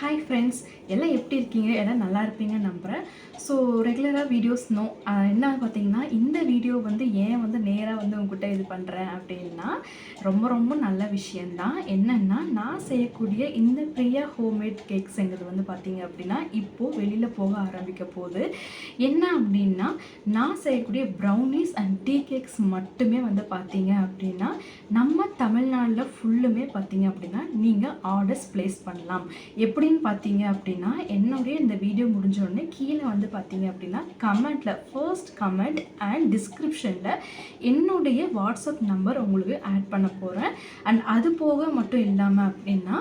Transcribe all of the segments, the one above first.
Hi friends எல்லாம் எப்படி இருக்கீங்க? எல்லாம் நல்லா இருப்பீங்கன்னு நம்புகிறேன் ஸோ ரெகுலராக வீடியோஸ் நோ என்ன பார்த்தீங்கன்னா இந்த வீடியோ வந்து ஏன் வந்து நேராக வந்து உங்ககிட்ட இது பண்ணுறேன் அப்படின்னா ரொம்ப ரொம்ப நல்ல விஷயந்தான் என்னென்னா நான் செய்யக்கூடிய இந்த பிரியா ஹோம்மேட் கேக்ஸுங்கிறது வந்து பார்த்தீங்க அப்படின்னா இப்போது வெளியில் போக ஆரம்பிக்க போகுது. என்ன அப்படின்னா நான் செய்யக்கூடிய ப்ரௌனிஸ் அண்ட் டீ கேக்ஸ் மட்டுமே வந்து பார்த்தீங்க அப்படின்னா நம்ம தமிழ்நாட்டில் ஃபுல்லுமே பார்த்தீங்க அப்படின்னா நீங்கள் ஆர்டர்ஸ் ப்ளேஸ் பண்ணலாம். எப்படி எப்படின்னு பார்த்தீங்க அப்படின்னா என்னுடைய இந்த வீடியோ முடிஞ்ச உடனே கீழே வந்து பார்த்தீங்க அப்படின்னா கமெண்ட்டில் ஃபர்ஸ்ட் கமெண்ட் அண்ட் டிஸ்கிரிப்ஷனில் என்னுடைய வாட்ஸ்அப் நம்பர் உங்களுக்கு ஆட் பண்ண போகிறேன் அண்ட் அது போக மட்டும் இல்லாமல் அப்படின்னா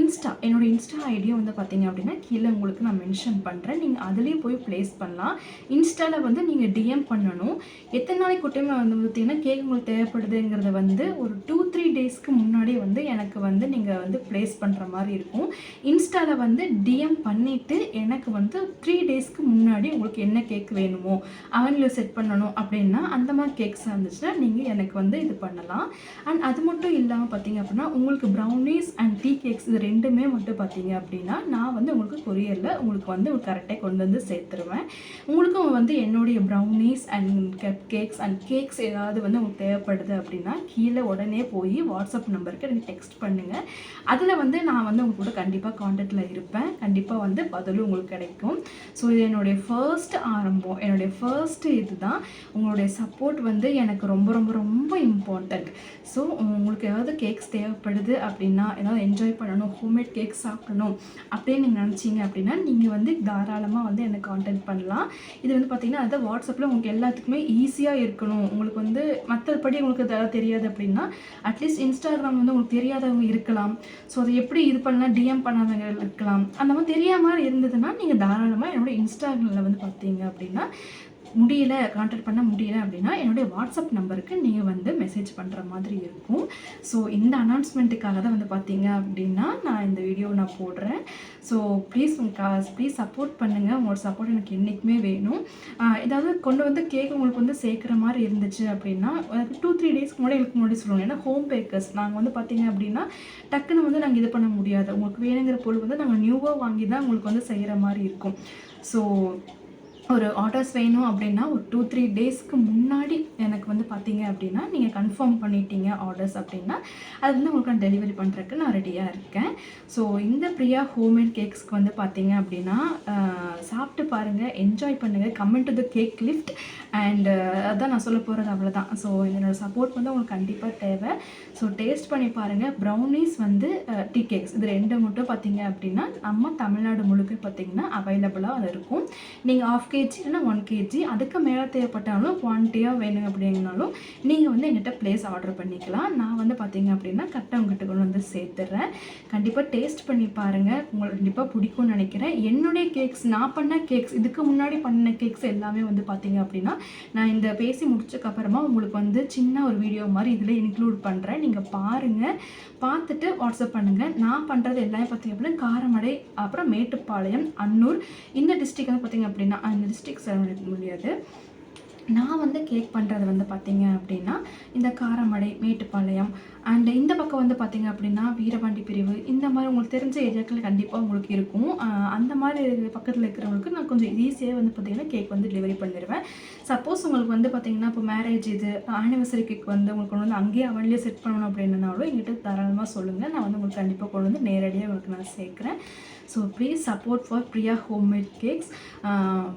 இன்ஸ்டா என்னோட இன்ஸ்டா ஐடியும் வந்து பார்த்தீங்க அப்படின்னா கீழே உங்களுக்கு நான் மென்ஷன் பண்ணுறேன் நீங்கள் அதுலேயும் போய் ப்ளேஸ் பண்ணலாம். இன்ஸ்டாவில் வந்து நீங்கள் டிஎம் பண்ணணும். எத்தனை நாளைக்கு கூட்டமே வந்து பார்த்தீங்கன்னா கேக் உங்களுக்கு தேவைப்படுதுங்கிறத வந்து ஒரு டூ த்ரீ டேஸ்க்கு முன்னாடி வந்து எனக்கு வந்து நீங்கள் வந்து ப்ளேஸ் பண்ணுற மாதிரி இருக்கும். இன்ஸ்டாவில் வந்து டிஎம் பண்ணிவிட்டு எனக்கு வந்து த்ரீ டேஸ்க்கு முன்னாடி உங்களுக்கு என்ன கேக் வேணுமோ அவனில் செட் பண்ணணும் அப்படின்னா அந்த மாதிரி கேக்ஸ் இருந்துச்சுன்னா நீங்கள் எனக்கு வந்து இது பண்ணலாம். அண்ட் அது மட்டும் இல்லாமல் பார்த்தீங்க அப்படின்னா உங்களுக்கு ப்ரௌனிஸ் அண்ட் டீ கேக்ஸ் இது ரெண்டுமே மட்டும் பார்த்தீங்க அப்படின்னா நான் வந்து உங்களுக்கு கொரியரில் உங்களுக்கு வந்து கரெக்டாக கொண்டு வந்து சேர்த்துருவேன். உங்களுக்கும் வந்து என்னுடைய brownies and cupcakes and cakes ஏதாவது வந்து உங்களுக்கு தேவைப்படுது அப்படின்னா கீழே உடனே போய் வாட்ஸ்அப் நம்பருக்கு எனக்கு டெக்ஸ்ட் பண்ணுங்கள் அதில் வந்து நான் வந்து உங்க கூட கண்டிப்பாக காண்டாக்டில் இருப்பேன். கண்டிப்பாக வந்து பதிலும் உங்களுக்கு கிடைக்கும். ஸோ இது என்னுடைய ஃபர்ஸ்ட் ஆரம்பம். என்னுடைய ஃபர்ஸ்ட் இதுதான். உங்களுடைய சப்போர்ட் வந்து எனக்கு ரொம்ப ரொம்ப ரொம்ப இம்பார்ட்டண்ட் ஸோ உங்களுக்கு ஏதாவது கேக்ஸ் தேவைப்படுது அப்படின்னா ஏதாவது என்ஜாய் பண்ணணும் ஹோம்மேட் கேக்ஸ் சாப்பிடணும் அப்படின்னு நீங்கள் நினச்சிங்க அப்படின்னா நீங்கள் வந்து தாராளமாக வந்து என்னை காண்டாக்ட் பண்ணலாம். இது வந்து பார்த்தீங்கன்னா அது வாட்ஸ்அப்பில் உங்களுக்கு எல்லாத்துக்குமே ஈஸியாக இருக்கணும். உங்களுக்கு வந்து மற்றபடி உங்களுக்கு எதாவது தெரியாது அப்படின்னா அட்லீஸ்ட் இன்ஸ்டாகிராம் வந்து உங்களுக்கு தெரியாதவங்க இருக்கலாம். ஸோ அதை எப்படி இது பண்ணலாம்? டிஎம் பண்ணாதவங்க இருக்கலாம். அந்த மாதிரி தெரியாமல் இருந்ததுன்னா நீங்கள் தாராளமாக என்னோட இன்ஸ்டாகிராமில் வந்து பார்த்தீங்க அப்படின்னா முடியல கான்டாக்ட் பண்ண முடியல அப்படின்னா என்னுடைய வாட்ஸ்அப் நம்பருக்கு நீங்கள் வந்து மெசேஜ் பண்ணுற மாதிரி இருக்கும். ஸோ இந்த அனௌன்ஸ்மெண்ட்டுக்காக தான் வந்து பார்த்தீங்க அப்படின்னா நான் இந்த வீடியோ நான் போடுறேன். ஸோ ப்ளீஸ் உங்கள் ப்ளீஸ் சப்போர்ட் பண்ணுங்கள் உங்களோட சப்போர்ட் எனக்கு என்றைக்குமே வேணும். ஏதாவது கொண்டு வந்து கேக் உங்களுக்கு வந்து சேர்க்குற மாதிரி இருந்துச்சு அப்படின்னா டூ த்ரீ டேஸ்க்கு முன்னாடி எனக்கு முன்னாடி சொல்லுவாங்க. ஏன்னா ஹோம் பேக்கர்ஸ் நாங்கள் வந்து பார்த்தீங்க அப்படின்னா டக்குன்னு வந்து நாங்கள் இது பண்ண முடியாது. உங்களுக்கு வேணுங்கிற பொருள் வந்து நாங்கள் நியூவாக வாங்கி தான் உங்களுக்கு வந்து செய்கிற மாதிரி இருக்கும். ஸோ ஒரு ஆர்டர்ஸ் வேணும் அப்படின்னா ஒரு டூ த்ரீ டேஸ்க்கு முன்னாடி எனக்கு வந்து பார்த்தீங்க அப்படின்னா நீங்கள் கன்ஃபார்ம் பண்ணிட்டீங்க ஆர்டர்ஸ் அப்படின்னா அது வந்து உங்களுக்கு நான் டெலிவரி பண்ணுறதுக்கு நான் ரெடியாக இருக்கேன். ஸோ இந்த பிரியா ஹோம்மேட் கேக்ஸ்க்கு வந்து பார்த்தீங்க அப்படின்னா சாப்பிட்டு பாருங்கள் என்ஜாய் பண்ணுங்கள் comment to the cake lift and அதான் நான் சொல்ல போகிறது அவ்வளோதான் ஸோ என்னோடய சப்போர்ட் வந்து உங்களுக்கு கண்டிப்பாக தேவை. ஸோ டேஸ்ட் பண்ணி பாருங்கள் ப்ரௌனிஸ் வந்து டீ கேக்ஸ் இது ரெண்டு மட்டும் பார்த்தீங்க அப்படின்னா நம்ம தமிழ்நாடு முழுக்க பார்த்தீங்கன்னா அவைலபிளாக அது இருக்கும். நீங்கள் ஆஃப் கேஜி இல்லைனா ஒன் கேஜி அதுக்கு மேலே தேவைப்பட்டாலும் குவான்டிட்டியாக வேணும் அப்படிங்கனாலும் நீங்கள் வந்து எங்கிட்ட ப்ளேஸ் ஆர்டர் பண்ணிக்கலாம். நான் வந்து பார்த்தீங்க அப்படின்னா கரெக்டாக உங்ககிட்ட கொண்டு வந்து சேர்த்துறேன். கண்டிப்பாக டேஸ்ட் பண்ணி பாருங்கள் உங்களுக்கு கண்டிப்பாக பிடிக்கும்னு நினைக்கிறேன். என்னுடைய கேக்ஸ் நான் பண்ண கேக்ஸ் இதுக்கு முன்னாடி பண்ண கேக்ஸ் எல்லாமே வந்து பார்த்தீங்க அப்படின்னா நான் இந்த பேசி முடிச்சக்கப்புறமா உங்களுக்கு வந்து சின்ன ஒரு வீடியோ மாதிரி இதில் இன்க்ளூட் பண்ணுறேன் நீங்கள் பாருங்கள் பார்த்துட்டு வாட்ஸ்அப் பண்ணுங்கள் நான் பண்ணுறது எல்லாமே பார்த்தீங்க அப்படின்னா காரமடை அப்புறம் மேட்டுப்பாளையம் அன்னூர். இந்த டிஸ்ட்ரிக்ட் வந்து பார்த்தீங்க அப்படின்னா அந்த டிஸ்ட்ரிக் முடியாது நான் வந்து கேக் பண்ணுறது வந்து பார்த்தீங்க அப்படின்னா இந்த காரமடை மேட்டுப்பாளையம் அண்ட் இந்த பக்கம் வந்து பார்த்தீங்க அப்படின்னா வீரபாண்டி பிரிவு. இந்த மாதிரி உங்களுக்கு தெரிஞ்ச ஏரியாக்கள் கண்டிப்பாக உங்களுக்கு இருக்கும். அந்த மாதிரி பக்கத்தில் இருக்கிறவங்களுக்கு நான் கொஞ்சம் ஈஸியாக வந்து பார்த்தீங்கன்னா கேக் வந்து டெலிவரி பண்ணிடுவேன். சப்போஸ் உங்களுக்கு வந்து பார்த்தீங்கன்னா இப்போ மேரேஜ் இது ஆனிவர்சரி கேக் வந்து உங்களுக்கு கொண்டு வந்து அங்கேயே அவன்லேயே செட் பண்ணணும் அப்படின்னாலும் எங்கிட்ட தாராளமாக சொல்லுங்கள் நான் வந்து உங்களுக்கு கண்டிப்பாக கொண்டு வந்து நேரடியாக உங்களுக்கு நான் சேர்க்குறேன். So please support for Priya homemade cakes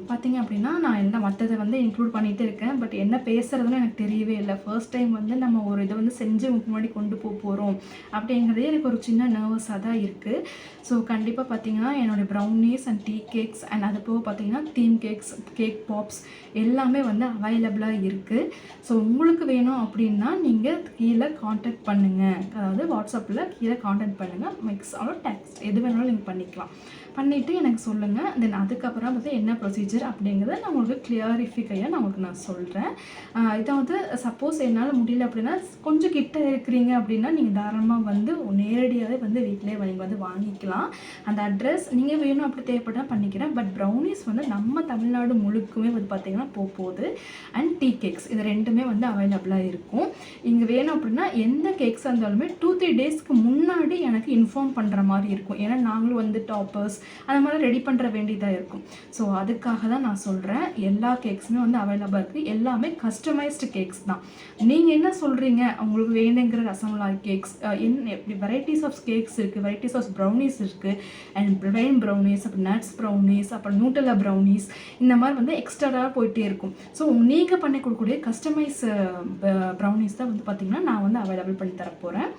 பார்த்தீங்க அப்படின்னா நான் என்ன மற்றதை வந்து இன்க்ளூட் பண்ணிகிட்டே இருக்கேன். பட் என்ன பேசுகிறதுன்னு எனக்கு தெரியவே இல்லை. ஃபர்ஸ்ட் டைம் வந்து நம்ம ஒரு இதை வந்து செஞ்சு உங்களுக்கு முன்னாடி கொண்டு போக போகிறோம் அப்படிங்கிறதே எனக்கு ஒரு சின்ன நர்வஸாக தான் இருக்குது ஸோ கண்டிப்பாக பார்த்தீங்கன்னா என்னோடய brownies and tea cakes and அது போக பார்த்தீங்கன்னா தீம் கேக்ஸ் கேக் பாப்ஸ் எல்லாமே வந்து அவைலபிளாக இருக்குது ஸோ உங்களுக்கு வேணும் அப்படின்னா நீங்கள் கீழே காண்டாக்ட் பண்ணுங்கள் அதாவது வாட்ஸ்அப்பில் கீழே காண்டாக்ட் பண்ணுங்கள் மிக்ஸ் ஆர் டேக்ஸ் எது வேணாலும் நீங்கள் பண்ணிக்கலாம். பண்ணிவிட்டு எனக்கு சொல்லுங்கள் தென் அதுக்கப்புறம் வந்து என்ன ப்ரொசீஜர் அப்படிங்கிறத நான் உங்களுக்கு கிளியரிஃபிகையாக நான் உங்களுக்கு நான் சொல்கிறேன் இதாவது சப்போஸ் என்னால் முடியல அப்படின்னா கொஞ்சம் கிட்ட இருக்கிறீங்க அப்படின்னா நீங்கள் தாராளமாக வந்து நேரடியாகவே வந்து வீட்டிலே வாங்கி வந்து வாங்கிக்கலாம். அந்த அட்ரஸ் நீங்கள் வேணும் அப்படி தேவைப்பட்டால் பண்ணிக்கிறேன் பட் ப்ரௌனிஸ் வந்து நம்ம தமிழ்நாடு முழுக்குமே வந்து பார்த்திங்கன்னா போக போகுது. அண்ட் டீ கேக்ஸ் இது ரெண்டுமே வந்து அவைலபிளாக இருக்கும். இங்கே வேணும் அப்படின்னா எந்த கேக்ஸாக இருந்தாலுமே டூ த்ரீ டேஸ்க்கு முன்னாடி எனக்கு இன்ஃபார்ம் பண்ணுற மாதிரி இருக்கும். ஏன்னா நாங்களும் வந்து டாப்பர்ஸ் அந்த மாதிரி ரெடி பண்ணுற வேண்டியதாக இருக்கும். ஸோ அதுக்காக தான் நான் சொல்கிறேன் எல்லா கேக்ஸுமே வந்து அவைலபிள் இருக்குது எல்லாமே கஸ்டமைஸ்டு கேக்ஸ் தான். நீங்கள் என்ன சொல்கிறீங்க உங்களுக்கு வேணுங்கிற ரசமலாய் கேக்ஸ் என்ன எப்படி வெரைட்டிஸ் ஆஃப் கேக்ஸ் இருக்குது வெரைட்டிஸ் ஆஃப் ப்ரௌனிஸ் இருக்குது அண்ட் பிளைன் ப்ரௌனிஸ் அப்புறம் நட்ஸ் ப்ரௌனிஸ் அப்புறம் நூட்டலா ப்ரௌனிஸ் இந்த மாதிரி வந்து எக்ஸ்ட்ராவாக போயிட்டே இருக்கும். ஸோ நீங்கள் பண்ணி கொடுக்கக்கூடிய கஸ்டமைஸ் ப்ரௌனிஸ் தான் வந்து பார்த்திங்கன்னா நான் வந்து அவைலபிள் பண்ணி தர போகிறேன்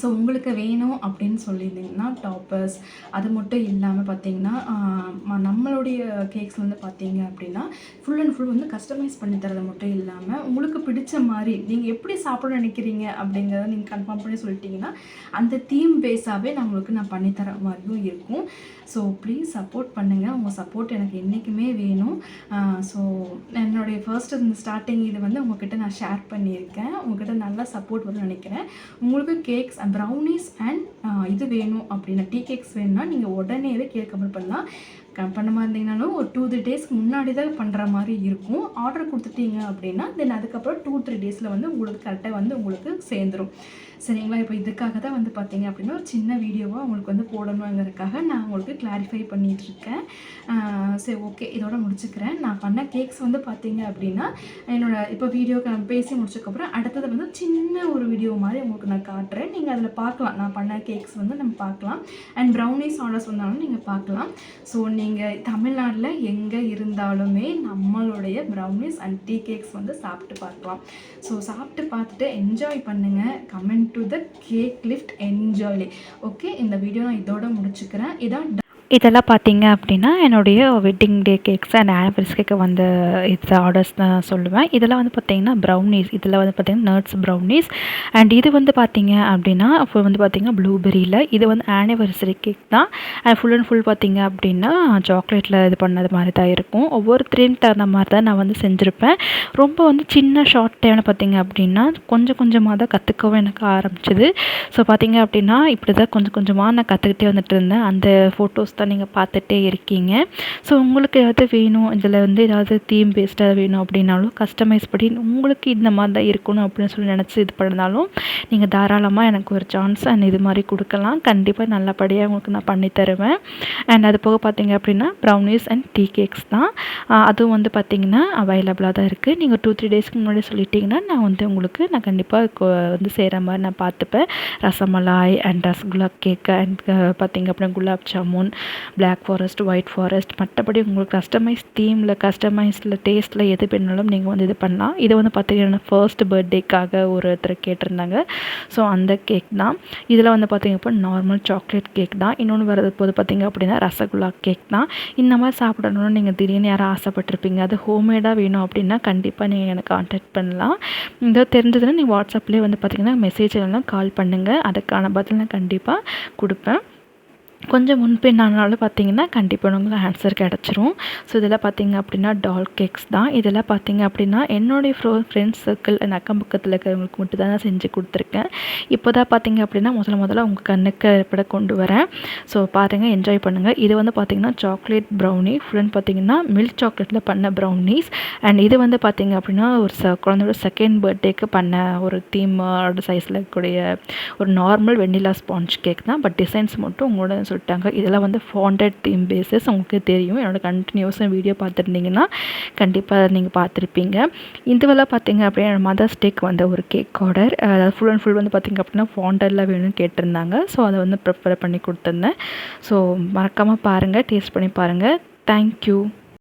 ஸோ உங்களுக்கு வேணும் அப்படின்னு சொல்லியிருந்தீங்கன்னா டாப்பர்ஸ் அது மட்டும் இல்லாமல் பார்த்தீங்கன்னா நம்மளுடைய கேக்ஸ் வந்து பார்த்தீங்க அப்படின்னா ஃபுல் அண்ட் ஃபுல் வந்து கஸ்டமைஸ் பண்ணி தரது மட்டும் இல்லாமல் உங்களுக்கு பிடிச்ச மாதிரி நீங்கள் எப்படி சாப்பிட நினைக்கிறீங்க அப்படிங்கிறத நீங்கள் கன்ஃபார்ம் பண்ணி சொல்லிட்டீங்கன்னா அந்த தீம் பேஸாகவே நம்மளுக்கு நான் பண்ணித்தர மாதிரியும் இருக்கும். ஸோ ப்ளீஸ் சப்போர்ட் பண்ணுங்கள் உங்கள் சப்போர்ட் எனக்கு என்றைக்குமே வேணும். ஸோ என்னுடைய ஃபர்ஸ்ட் இந்த ஸ்டார்டிங் இது வந்து உங்ககிட்ட நான் ஷேர் பண்ணியிருக்கேன். உங்ககிட்ட நல்லா சப்போர்ட் வரும்னு நினைக்கிறேன். உங்களுக்கு கேக்ஸ் ப்ரௌனிஸ் அண்ட் uh, இது வேணும் அப்படின்னா டீ கேக்ஸ் வேணும்னா நீங்கள் உடனேவே கேக் கமெண்ட் பண்ணலாம். பண்ண இருந்தீங்கனாலும் ஒரு டூ த்ரீ டேஸ்க்கு முன்னாடி தான் பண்ணுற மாதிரி இருக்கும். ஆர்டர் கொடுத்துட்டீங்க அப்படின்னா தென் அதுக்கப்புறம் டூ த்ரீ டேஸில் வந்து உங்களுக்கு கரெக்டாக வந்து உங்களுக்கு சேர்ந்துடும் சரிங்களா? இப்போ இதுக்காக தான் வந்து பார்த்தீங்க அப்படின்னா ஒரு சின்ன வீடியோவாக உங்களுக்கு வந்து போடணுங்கிறதுக்காக நான் உங்களுக்கு கிளாரிஃபை பண்ணிகிட்ருக்கேன் சரி ஓகே இதோட முடிச்சுக்கிறேன். நான் பண்ண கேக்ஸ் வந்து பார்த்தீங்க அப்படின்னா என்னோடய இப்போ வீடியோ பேசி முடிச்சதுக்கப்புறம் அடுத்தது வந்து சின்ன ஒரு வீடியோ மாதிரி உங்களுக்கு நான் காட்டுறேன். நீங்கள் அதில் பார்க்கலாம். நான் பண்ண கேக்ஸ் வந்து நம்ம பார்க்கலாம். அண்ட் ப்ரௌனிஸ் ஆர்டர்ஸ் வந்தாலும் நீங்கள் பார்க்கலாம். ஸோ நீங்கள் தமிழ்நாட்டில் எங்கே இருந்தாலுமே நம்மளுடைய ப்ரௌனிஸ் அண்ட் டீ கேக்ஸ் வந்து சாப்பிட்டு பார்க்கலாம். ஸோ சாப்பிட்டு பார்த்துட்டு என்ஜாய் பண்ணுங்கள் comment to the cake lift என்ஜாய்லி okay இந்த வீடியோ நான் இதோட முடிச்சுக்கிறேன். இதான் இதெல்லாம் பார்த்தீங்க அப்படின்னா என்னுடைய wedding day cakes and anniversary cake வந்து இது ஆர்டர்ஸ் தான் சொல்லுவேன். இதெல்லாம் வந்து பார்த்திங்கன்னா ப்ரௌனிஸ் இதில் வந்து பார்த்திங்கன்னா நட்ஸ் ப்ரௌனிஸ் அண்ட் இது வந்து பார்த்திங்க அப்படின்னா இப்போ வந்து பார்த்திங்கன்னா ப்ளூபெரியில் இது வந்து ஆனிவர்சரி கேக் தான். அண்ட் ஃபுல் அண்ட் ஃபுல் பார்த்திங்க அப்படின்னா சாக்லேட்டில் இது பண்ணது மாதிரி தான் இருக்கும். ஒவ்வொரு த்ரீம் தகுந்த மாதிரி தான் நான் வந்து செஞ்சுருப்பேன். ரொம்ப வந்து சின்ன ஷார்ட் டைமில் பார்த்திங்க அப்படின்னா கொஞ்சம் கொஞ்சமாக தான் கற்றுக்கவும் எனக்கு ஆரம்பிச்சிது. ஸோ பார்த்திங்க அப்படின்னா இப்படி தான் கொஞ்சம் கொஞ்சமாக நான் கற்றுக்கிட்டே வந்துட்டு இருந்தேன். அந்த ஃபோட்டோஸ் தான் நீங்கள் பார்த்துட்டே இருக்கீங்க. ஸோ உங்களுக்கு ஏதாவது வேணும் இதில் வந்து ஏதாவது தீம் பேஸ்டாக வேணும் அப்படின்னாலும் கஸ்டமைஸ் படி உங்களுக்கு இந்த மாதிரி தான் இருக்கணும் அப்படின்னு சொல்லி நினச்சி இது பண்ணாலும் நீங்கள் தாராளமாக எனக்கு ஒரு சான்ஸ் அண்ட் இது மாதிரி கொடுக்கலாம். கண்டிப்பாக நல்லபடியாக உங்களுக்கு நான் பண்ணி தருவேன். அண்ட் அது போக பார்த்தீங்க அப்படின்னா ப்ரௌனிஸ் அண்ட் டீ கேக்ஸ் தான். அதுவும் வந்து பார்த்திங்கன்னா அவைலபிளாக தான் இருக்குது நீங்கள் டூ த்ரீ டேஸ்க்கு முன்னாடி சொல்லிட்டிங்கன்னா நான் வந்து உங்களுக்கு நான் கண்டிப்பாக வந்து செய்கிற மாதிரி நான் பார்த்துப்பேன். Rasmalai and rasgulla cake and பார்த்திங்க அப்படின்னா gulab jamun black forest white forest மற்றபடி உங்களுக்கு கஸ்டமைஸ் தீமில் கஸ்டமைஸில் டேஸ்ட்டில் எது வேணாலும் நீங்கள் வந்து இது பண்ணலாம். இதை வந்து பார்த்திங்கன்னா ஃபர்ஸ்ட் பர்த்டேக்காக ஒருத்தர் கேட்டிருந்தாங்க. ஸோ அந்த கேக் தான். இதில் வந்து பார்த்திங்க இப்போ நார்மல் சாக்லேட் கேக் தான். இன்னொன்று வரது போது பார்த்திங்க அப்படின்னா ரசகுல்லா கேக் தான். இந்த மாதிரி சாப்பிடணும்னு நீங்கள் திடீர்னு யாரும் ஆசைப்பட்டிருப்பீங்க. அது ஹோம்மேடாக வேணும் அப்படின்னா கண்டிப்பாக நீங்கள் எனக்கு காண்டாக்ட் பண்ணலாம். இதோ தெரிஞ்சதுன்னா நீங்கள் வாட்ஸ்அப்லேயே வந்து பார்த்திங்கன்னா மெசேஜ் எல்லாம் கால் பண்ணுங்கள் அதுக்கான பதில் நான் கண்டிப்பாக கொடுப்பேன். கொஞ்சம் முன்பின் ஆனாலும் பார்த்தீங்கன்னா கண்டிப்பாக உங்களுக்கு ஆன்சர் கிடச்சிரும். ஸோ இதெல்லாம் பார்த்தீங்க அப்படின்னா டால் கேக்ஸ் தான். இதெல்லாம் பார்த்தீங்க அப்படின்னா என்னுடைய ஃப்ரோ ஃப்ரெண்ட்ஸ் சர்க்கிள் அண்ட் அக்கம் பக்கத்தில் இருக்கிறவங்களுக்கு மட்டும் தான் நான் செஞ்சு கொடுத்துருக்கேன். இப்போ தான் பார்த்தீங்க அப்படின்னா முதல்ல முதல்ல உங்கள் கண்ணுக்கு ஏற்பட கொண்டு வரேன். ஸோ பாருங்கள் என்ஜாய் பண்ணுங்கள் இது வந்து பார்த்திங்கன்னா சாக்லேட் ப்ரௌனி ஃபுல்லன் பார்த்தீங்கன்னா மில்க் சாக்லேட்டில் பண்ண ப்ரௌனிஸ் அண்ட் இது வந்து பார்த்திங்க அப்படின்னா ஒரு ச குழந்தையோட செகண்ட் பர்த்டேக்கு பண்ண ஒரு தீமோட சைஸில் இருக்கக்கூடிய ஒரு நார்மல் வெண்ணிலா ஸ்பாஞ்ச் கேக் தான். பட் டிசைன்ஸ் மட்டும் உங்களோட சொல்லிட்டாங்க. இதெல்லாம் வந்து ஃபாண்டட் தீம் பேஸஸ் உங்களுக்கு தெரியும். என்னோடய கண்டினியூஸாக வீடியோ பார்த்துருந்தீங்கன்னா கண்டிப்பாக நீங்கள் பார்த்துருப்பீங்க. இதுவெல்லாம் பார்த்தீங்க அப்படின்னா மதர்ஸ் டேக்கு வந்த ஒரு கேக் ஆர்டர் அதாவது ஃபுல் அண்ட் ஃபுல் வந்து பார்த்திங்க அப்படின்னா ஃபாண்டரில் வேணும்னு கேட்டிருந்தாங்க. ஸோ அதை வந்து ப்ரிப்பேர் பண்ணி கொடுத்துருந்தேன். ஸோ மறக்காமல் பாருங்கள் டேஸ்ட் பண்ணி பாருங்கள் தேங்க்யூ